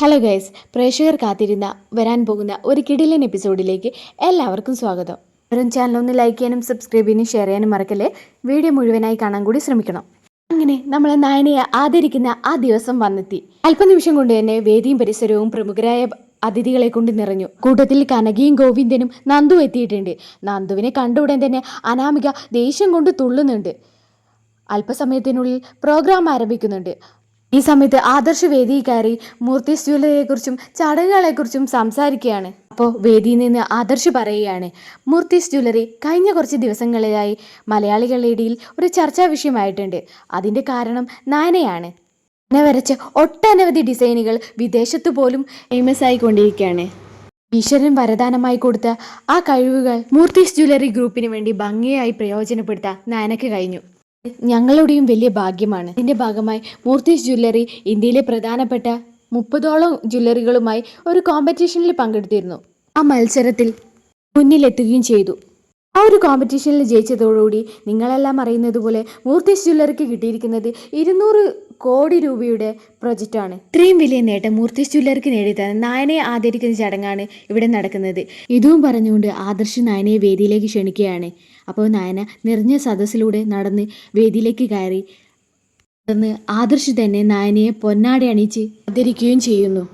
Hello guys പ്രേക്ഷകർ കാത്തിരുന്ന വരാൻ പോകുന്ന ഒരു കിടിലൻ എപ്പിസോഡിലേക്ക് എല്ലാവർക്കും സ്വാഗതം. വെറും ചാനൽ ഒന്ന് ലൈക്ക് ചെയ്യാനും സബ്സ്ക്രൈബ് ചെയ്യാനും ഷെയർ ചെയ്യാനും മറക്കല്ലേ? വീഡിയോ മുഴുവനായി കാണാൻ കൂടി ശ്രമിക്കണം. അങ്ങനെ നമ്മൾ നായനയെ ആദരിക്കുന്ന ആ ദിവസം വന്നെത്തി. അല്പനിമിഷം കൊണ്ട് തന്നെ വേദിയും പരിസരവും പ്രമുഖരായ അതിഥികളെ കൊണ്ട് നിറഞ്ഞു. കൂട്ടത്തിൽ കനകയും ഗോവിന്ദനും നന്ദു എത്തിയിട്ടുണ്ട്. നന്ദുവിനെ കണ്ട ഉടൻ തന്നെ അനാമിക ദേഷ്യം കൊണ്ട് തുള്ളുന്നുണ്ട്. അല്പസമയത്തിനുള്ളിൽ പ്രോഗ്രാം ആരംഭിക്കുന്നുണ്ട്. ഈ സമയത്ത് ആദർശ വേദിയിൽ കയറി മൂർത്തി ജ്വല്ലറിയെക്കുറിച്ചും ചടങ്ങുകളെക്കുറിച്ചും സംസാരിക്കുകയാണ്. അപ്പോൾ വേദിയിൽ നിന്ന് ആദർശ് പറയുകയാണ് മൂർത്തീസ് ജ്വല്ലറി കഴിഞ്ഞ കുറച്ച് ദിവസങ്ങളിലായി മലയാളികളുടെ ഇടയിൽ ഒരു ചർച്ചാ വിഷയമായിട്ടുണ്ട്. അതിന്റെ കാരണം നായനയാണ്. എന്നെ വരച്ച ഒട്ടനവധി ഡിസൈനുകൾ വിദേശത്ത് പോലും ഫേമസ് ആയിക്കൊണ്ടിരിക്കുകയാണ്. ഈശ്വരൻ വരദാനമായി കൊടുത്ത ആ കഴിവുകൾ മൂർത്തീസ് ജ്വല്ലറി ഗ്രൂപ്പിന് വേണ്ടി ഭംഗിയായി പ്രയോജനപ്പെടുത്താൻ നായനക്ക് കഴിഞ്ഞു. ഞങ്ങളുടെയും വലിയ ഭാഗ്യമാണ്. ഇതിന്റെ ഭാഗമായി മൂർത്തീസ് ജ്വല്ലറി ഇന്ത്യയിലെ പ്രധാനപ്പെട്ട മുപ്പതോളം ജ്വല്ലറികളുമായി ഒരു കോമ്പറ്റീഷനിൽ പങ്കെടുത്തിരുന്നു. ആ മത്സരത്തിൽ മുന്നിലെത്തുകയും ചെയ്തു. ആ ഒരു കോമ്പറ്റീഷനിൽ ജയിച്ചതോടുകൂടി നിങ്ങളെല്ലാം അറിയുന്നത് പോലെ മൂർത്തീസ് ജ്വല്ലറിക്ക് കിട്ടിയിരിക്കുന്നത് ഇരുന്നൂറ് കോടി രൂപയുടെ പ്രൊജക്റ്റാണ് ഇത്രയും വലിയ നേട്ടം മൂർത്തീസ് ജ്വല്ലറിക്ക് നേടിത്തന്ന നായനെ ആദരിക്കുന്ന ചടങ്ങാണ് ഇവിടെ നടക്കുന്നത്. ഇതും പറഞ്ഞുകൊണ്ട് ആദർശ് നായനയെ വേദിയിലേക്ക് ക്ഷണിക്കുകയാണ്. അപ്പോൾ നായന നിറഞ്ഞ സദസ്സിലൂടെ നടന്ന് വേദിയിലേക്ക് കയറി. തുടർന്ന് ആദർശ് തന്നെ നായനയെ പൊന്നാടെ അണിയിച്ച് ആദരിക്കുകയും ചെയ്യുന്നു.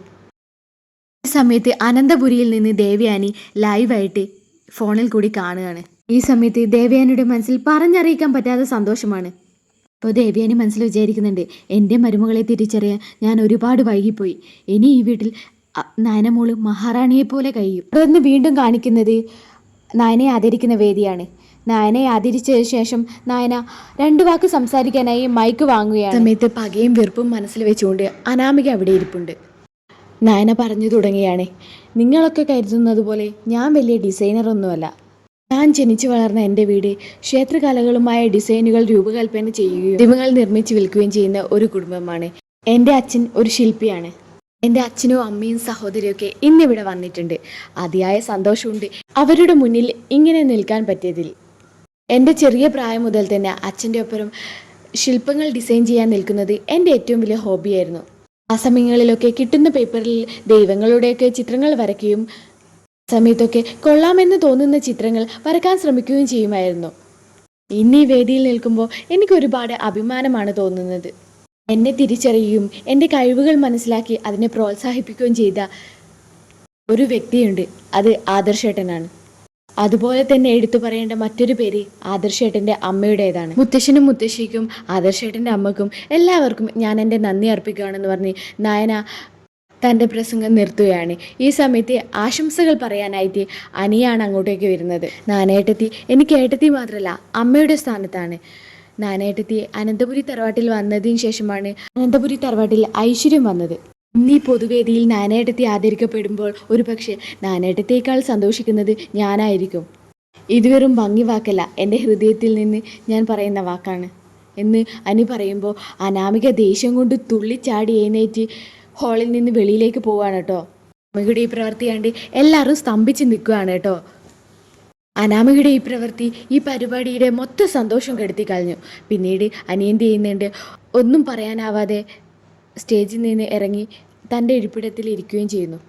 സമയത്ത് അനന്തപുരിയിൽ നിന്ന് ദേവയാനി ലൈവായിട്ട് ഫോണിൽ കൂടി കാണുകയാണ്. ഈ സമയത്ത് ദേവയാനിയുടെ മനസ്സിൽ പറഞ്ഞറിയിക്കാൻ പറ്റാത്ത സന്തോഷമാണ്. അപ്പോൾ ദേവയാനി മനസ്സിൽ വിചാരിക്കുന്നുണ്ട് എന്റെ മരുമകളെ തിരിച്ചറിയാൻ ഞാൻ ഒരുപാട് വൈകിപ്പോയി. ഇനി ഈ വീട്ടിൽ നയനമോൾ മഹാറാണിയെ പോലെ കഴിയും. തുടർന്ന് വീണ്ടും കാണിക്കുന്നത് നയനെ ആദരിക്കുന്ന വേദിയാണ്. നായനെ ആദരിച്ചതിന് ശേഷം നായന രണ്ടു വാക്ക് സംസാരിക്കാനായി മൈക്ക് വാങ്ങുകയാണ്. സമയത്ത് പകയും വെറുപ്പും മനസ്സിൽ വെച്ചുകൊണ്ട് അനാമിക അവിടെ ഇരിപ്പുണ്ട്. നായന പറഞ്ഞു തുടങ്ങിയാണ് നിങ്ങളൊക്കെ കരുതുന്നത് പോലെ ഞാൻ വലിയ ഡിസൈനറൊന്നുമല്ല ഞാൻ ജനിച്ചു വളർന്ന എന്റെ വീട് ക്ഷേത്രകലകളുമായ ഡിസൈനുകൾ രൂപകൽപ്പന ചെയ്യുകയും പ്രതിമകൾ നിർമ്മിച്ച് വിൽക്കുകയും ചെയ്യുന്ന ഒരു കുടുംബമാണ്. എന്റെ അച്ഛൻ ഒരു ശില്പിയാണ്. എന്റെ അച്ഛനും അമ്മയും സഹോദരിയൊക്കെ ഇന്നിവിടെ വന്നിട്ടുണ്ട്. അതിയായ സന്തോഷമുണ്ട് അവരുടെ മുന്നിൽ ഇങ്ങനെ നിൽക്കാൻ പറ്റിയതിൽ. എന്റെ ചെറിയ പ്രായം മുതൽ തന്നെ അച്ഛന്റെ ഒപ്പരം ശില്പങ്ങൾ ഡിസൈൻ ചെയ്യാൻ നിൽക്കുന്നത് എന്റെ ഏറ്റവും വലിയ ഹോബിയായിരുന്നു. ആ സമയങ്ങളിലൊക്കെ കിട്ടുന്ന പേപ്പറിൽ ദൈവങ്ങളുടെയൊക്കെ ചിത്രങ്ങൾ വരയ്ക്കുകയും സമയത്തൊക്കെ കൊള്ളാമെന്ന് തോന്നുന്ന ചിത്രങ്ങൾ വരക്കാൻ ശ്രമിക്കുകയും ചെയ്യുമായിരുന്നു. ഇന്ന് ഈ വേദിയിൽ നിൽക്കുമ്പോൾ എനിക്ക് ഒരുപാട് അഭിമാനമാണ് തോന്നുന്നത്. എന്നെ തിരിച്ചറിയുകയും എന്റെ കഴിവുകൾ മനസ്സിലാക്കി അതിനെ പ്രോത്സാഹിപ്പിക്കുകയും ചെയ്ത ഒരു വ്യക്തിയുണ്ട്. അത് ആദർശേട്ടനാണ്. അതുപോലെ തന്നെ എടുത്തു പറയേണ്ട മറ്റൊരു പേര് ആദർശേട്ടന്റെ അമ്മയുടേതാണ്. മുത്തശ്ശനും മുത്തശ്ശിക്കും ആദർശേട്ടന്റെ അമ്മക്കും എല്ലാവർക്കും ഞാൻ എന്റെ നന്ദി അർപ്പിക്കുകയാണെന്ന് പറഞ്ഞ് നായന തന്റെ പ്രസംഗം നിർത്തുകയാണ്. ഈ സമയത്ത് ആശംസകൾ പറയാനായിട്ട് അനിയാണ് അങ്ങോട്ടേക്ക് വരുന്നത്. നാനേട്ടത്തി എനിക്ക് ഏട്ടത്തി മാത്രമല്ല അമ്മയുടെ സ്ഥാനത്താണ്. നാനേട്ടത്തി അനന്തപുരി തറവാട്ടിൽ വന്നതിന് ശേഷമാണ് അനന്തപുരി തറവാട്ടിൽ ഐശ്വര്യം വന്നത്. ഇന്നീ പൊതുവേദിയിൽ നാനേട്ടത്തി ആദരിക്കപ്പെടുമ്പോൾ ഒരു പക്ഷേ നാനേട്ടത്തേക്കാൾ സന്തോഷിക്കുന്നത് ഞാനായിരിക്കും. ഇത് വെറും ഭംഗി വാക്കല്ല എന്റെ ഹൃദയത്തിൽ നിന്ന് ഞാൻ പറയുന്ന വാക്കാണ്. എന്ന് അനി പറയുമ്പോൾ അനാമിക ദേഷ്യം കൊണ്ട് തുള്ളിച്ചാടി എഴുന്നേറ്റ് ഹാളിൽ നിന്ന് വെളിയിലേക്ക് പോവാണ് കേട്ടോ. അമ്മയുടെ ഈ പ്രവൃത്തി കണ്ട് എല്ലാവരും സ്തംഭിച്ച് നിൽക്കുകയാണ് കേട്ടോ. അനാമികയുടെ ഈ പ്രവൃത്തി ഈ പരിപാടിയുടെ മൊത്തം സന്തോഷം കെടുത്തി കളഞ്ഞു. പിന്നീട് അനിയന്തി ചെയ്യുന്നുണ്ട് ഒന്നും പറയാനാവാതെ സ്റ്റേജിൽ നിന്ന് ഇറങ്ങി തന്റെ ഇരിപ്പിടത്തിൽ ഇരിക്കുകയും ചെയ്യുന്നു.